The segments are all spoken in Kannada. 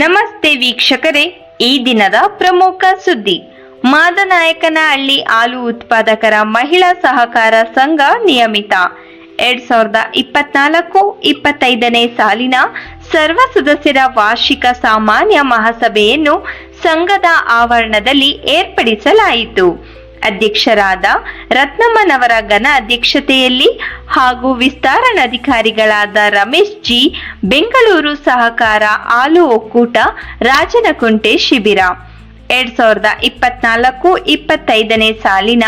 ನಮಸ್ತೆ ವೀಕ್ಷಕರೇ, ಈ ದಿನದ ಪ್ರಮುಖ ಸುದ್ದಿ. ಮಾದನಾಯಕನಹಳ್ಳಿ ಹಾಲು ಉತ್ಪಾದಕರ ಮಹಿಳಾ ಸಹಕಾರ ಸಂಘ ನಿಯಮಿತ. ಎರಡ್ ಸಾವಿರದ ಇಪ್ಪತ್ನಾಲ್ಕು ಇಪ್ಪತ್ತೈದನೇ ಸಾಲಿನ ಸರ್ವ ಸದಸ್ಯರ ವಾರ್ಷಿಕ ಸಾಮಾನ್ಯ ಮಹಾಸಭೆಯನ್ನು ಸಂಘದ ಆವರಣದಲ್ಲಿ ಏರ್ಪಡಿಸಲಾಯಿತು. ಅಧ್ಯಕ್ಷರಾದ ರತ್ನಮ್ಮನವರ ಘನ ಅಧ್ಯಕ್ಷತೆಯಲ್ಲಿ ಹಾಗೂ ವಿಸ್ತರಣಾಧಿಕಾರಿಗಳಾದ ರಮೇಶ್ ಜಿ, ಬೆಂಗಳೂರು ಸಹಕಾರ ಹಾಲು ಒಕ್ಕೂಟ, ರಾಜನಕುಂಟೆ ಶಿಬಿರ. ಎರಡ್ ಸಾವಿರದ ಇಪ್ಪತ್ನಾಲ್ಕು ಇಪ್ಪತ್ತೈದನೇ ಸಾಲಿನ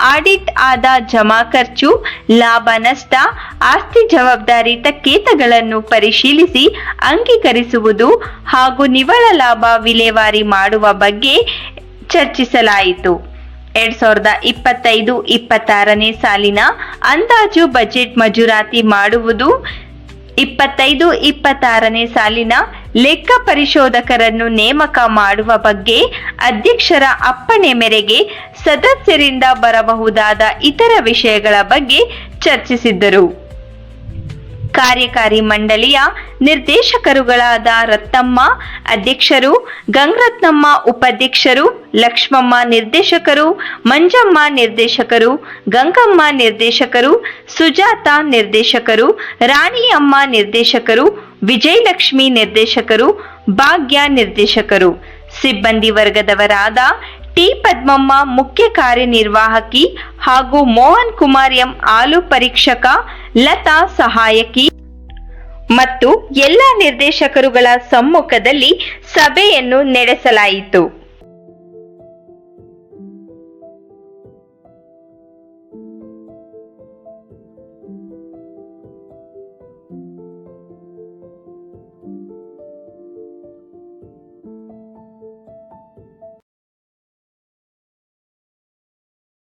ಆಡಿಟ್ ಆದ ಜಮಾ ಖರ್ಚು, ಲಾಭ ನಷ್ಟ, ಆಸ್ತಿ ಜವಾಬ್ದಾರಿ ತಕ್ಕೇತಗಳನ್ನು ಪರಿಶೀಲಿಸಿ ಅಂಗೀಕರಿಸುವುದು ಹಾಗೂ ನಿವ್ವಳ ಲಾಭ ವಿಲೇವಾರಿ ಮಾಡುವ ಬಗ್ಗೆ ಚರ್ಚಿಸಲಾಯಿತು. ಎರಡ್ ಸಾವಿರದ ಇಪ್ಪತ್ತೈದು, ಇಪ್ಪತ್ತಾರನೇ ಸಾಲಿನ ಅಂದಾಜು ಬಜೆಟ್ ಮಂಜೂರಾತಿ ಮಾಡುವುದು ಇಪ್ಪತ್ತೈದು, ಇಪ್ಪತ್ತಾರನೇ ಸಾಲಿನ ಲೆಕ್ಕ ಪರಿಶೋಧಕರನ್ನು ನೇಮಕ ಮಾಡುವ ಬಗ್ಗೆ ಅಧ್ಯಕ್ಷರ ಅಪ್ಪಣೆ ಮೇರೆಗೆ ಸದಸ್ಯರಿಂದ ಬರಬಹುದಾದ ಇತರ ವಿಷಯಗಳ ಬಗ್ಗೆ ಚರ್ಚಿಸಿದ್ದರು. ಕಾರ್ಯಕಾರಿ ಮಂಡಳಿಯ ನಿರ್ದೇಶಕರುಗಳಾದ ರತ್ತಮ್ಮ ಅಧ್ಯಕ್ಷರು, ಗಂಗರತ್ನಮ್ಮ ಉಪಾಧ್ಯಕ್ಷರು, ಲಕ್ಷ್ಮಮ್ಮ ನಿರ್ದೇಶಕರು, ಮಂಜಮ್ಮ ನಿರ್ದೇಶಕರು, ಗಂಗಮ್ಮ ನಿರ್ದೇಶಕರು, ಸುಜಾತ ನಿರ್ದೇಶಕರು, ರಾಣಿಯಮ್ಮ ನಿರ್ದೇಶಕರು, ವಿಜಯಲಕ್ಷ್ಮಿ ನಿರ್ದೇಶಕರು, ಭಾಗ್ಯ ನಿರ್ದೇಶಕರು. ಸಿಬ್ಬಂದಿ ವರ್ಗದವರಾದ ಟಿ ಪದ್ಮಮ್ಮ ಮುಖ್ಯ ಕಾರ್ಯನಿರ್ವಾಹಕಿ ಹಾಗೂ ಮೋಹನ್ ಕುಮಾರ್ ಎಂ ಆಲು ಪರೀಕ್ಷಕ ಲತಾ ಸಹಾಯಕಿ. ಮತ್ತು ಎಲ್ಲ ನಿರ್ದೇಶಕರುಗಳ ಸಮ್ಮುಖದಲ್ಲಿ ಸಭೆಯನ್ನು ನಡೆಸಲಾಯಿತು.